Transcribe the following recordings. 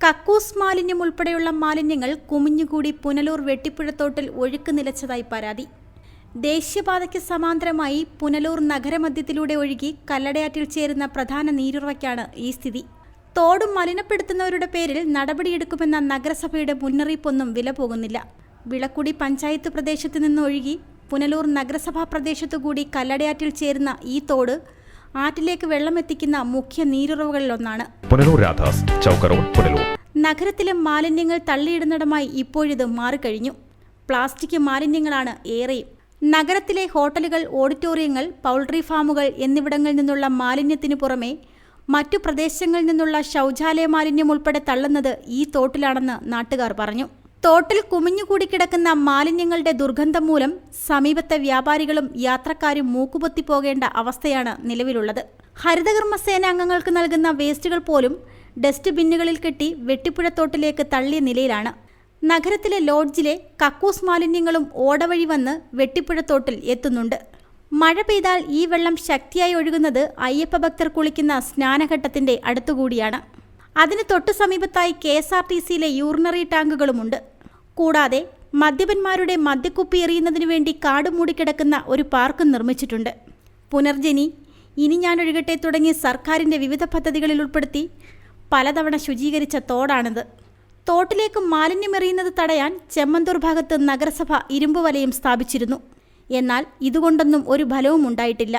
കക്കൂസ് മാലിന്യം ഉൾപ്പെടെയുള്ള മാലിന്യങ്ങൾ കുമിഞ്ഞുകൂടി പുനലൂർ വെട്ടിപ്പുഴത്തോട്ടിൽ ഒഴുക്ക് നിലച്ചതായി പരാതി. ദേശീയപാതയ്ക്ക് സമാന്തരമായി പുനലൂർ നഗരമധ്യത്തിലൂടെ ഒഴുകി കല്ലടയാറ്റിൽ ചേരുന്ന പ്രധാന നീരുറവയ്ക്കാണ് ഈ സ്ഥിതി. തോട് മലിനപ്പെടുത്തുന്നവരുടെ പേരിൽ നടപടിയെടുക്കുമെന്ന നഗരസഭയുടെ മുന്നറിയിപ്പൊന്നും വില പോകുന്നില്ല വിളക്കുടി പഞ്ചായത്ത് പ്രദേശത്ത് നിന്നൊഴുകി പുനലൂർ നഗരസഭാ പ്രദേശത്തുകൂടി കല്ലടയാറ്റിൽ ചേരുന്ന ഈ തോട് ആറ്റിലേക്ക് വെള്ളമെത്തിക്കുന്ന മുഖ്യ നീരുറവുകളിലൊന്നാണ്. പുനലൂർ രാധാസ് ചൗക്ക് റോഡ് പുനലൂർ. നഗരത്തിലെ മാലിന്യങ്ങൾ തള്ളിയിടുന്നിടമായി ഇപ്പോഴിത് മാറിക്കഴിഞ്ഞു. പ്ലാസ്റ്റിക് മാലിന്യങ്ങളാണ് ഏറെയും. നഗരത്തിലെ ഹോട്ടലുകൾ ഓഡിറ്റോറിയങ്ങൾ പൗൾട്രി ഫാമുകൾ എന്നിവിടങ്ങളിൽ നിന്നുള്ള മാലിന്യത്തിനു പുറമെ മറ്റു പ്രദേശങ്ങളിൽ നിന്നുള്ള ശൗചാലയ മാലിന്യം ഉൾപ്പെടെ തള്ളുന്നത് ഈ തോട്ടിലാണെന്ന് നാട്ടുകാർ പറഞ്ഞു. തോട്ടിൽ കുമിഞ്ഞുകൂടി കിടക്കുന്ന മാലിന്യങ്ങളുടെ ദുർഗന്ധം മൂലം സമീപത്തെ വ്യാപാരികളും യാത്രക്കാരും മൂക്കുപൊത്തി പോകേണ്ട അവസ്ഥയാണ് നിലവിലുള്ളത്. ഹരിതകർമ്മസേന സേനാംഗങ്ങൾക്ക് നൽകുന്ന വേസ്റ്റുകൾ പോലും ഡസ്റ്റ് ബിന്നുകളിൽ കെട്ടി വെട്ടിപ്പുഴത്തോട്ടിലേക്ക് തള്ളിയ നിലയിലാണ്. നഗരത്തിലെ ലോഡ്ജിലെ കക്കൂസ് മാലിന്യങ്ങളും ഓടവഴി വന്ന് വെട്ടിപ്പുഴത്തോട്ടിൽ എത്തുന്നുണ്ട്. മഴ പെയ്താൽ ഈ വെള്ളം ശക്തിയായി ഒഴുകുന്നത് അയ്യപ്പ ഭക്തർ കുളിക്കുന്ന സ്നാനഘട്ടത്തിന്റെ അടുത്തുകൂടിയാണ്. അതിന് തൊട്ടു സമീപത്തായി കെ എസ് ആർ ടി സിയിലെ യൂറിനറി ടാങ്കുകളുമുണ്ട്. കൂടാതെ മദ്യപന്മാരുടെ മദ്യക്കുപ്പി എറിയുന്നതിനു വേണ്ടി കാട് മൂടിക്കിടക്കുന്ന ഒരു പാർക്കും നിർമ്മിച്ചിട്ടുണ്ട്. പുനർജനി ഇനി ഞാനൊഴുകട്ടെ തുടങ്ങിയ സർക്കാരിന്റെ വിവിധ പദ്ധതികളിൽ ഉൾപ്പെടുത്തി പലതവണ ശുചീകരിച്ച തോടാണിത്. തോട്ടിലേക്ക് മാലിന്യം എറിയുന്നത് തടയാൻ ചെമ്മന്തൂർ ഭാഗത്ത് നഗരസഭ ഇരുമ്പ് വലയം സ്ഥാപിച്ചിരുന്നു. എന്നാൽ ഇതുകൊണ്ടൊന്നും ഒരു ഫലവും ഉണ്ടായിട്ടില്ല.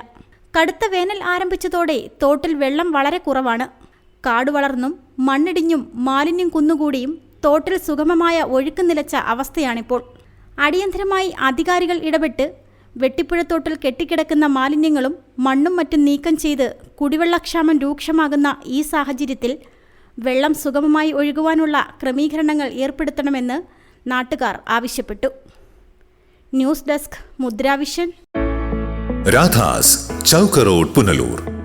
കടുത്ത വേനൽ ആരംഭിച്ചതോടെ തോട്ടിൽ വെള്ളം വളരെ കുറവാണ്. കാട് വളർന്നും മണ്ണിടിഞ്ഞും മാലിന്യം കുന്നുകൂടിയും തോട്ടിൽ സുഗമമായ ഒഴുക്ക് നിലച്ച അവസ്ഥയാണിപ്പോൾ. അടിയന്തരമായി അധികാരികൾ ഇടപെട്ട് വെട്ടിപ്പുഴത്തോട്ടിൽ കെട്ടിക്കിടക്കുന്ന മാലിന്യങ്ങളും മണ്ണും മറ്റും നീക്കം ചെയ്ത് കുടിവെള്ളക്ഷാമം രൂക്ഷമാകുന്ന ഈ സാഹചര്യത്തിൽ വെള്ളം സുഗമമായി ഒഴുകുവാനുള്ള ക്രമീകരണങ്ങൾ ഏർപ്പെടുത്തണമെന്ന് നാട്ടുകാർ ആവശ്യപ്പെട്ടു. News desk Mudravision. Radhas ചൗക്കറോഡ് Punalur.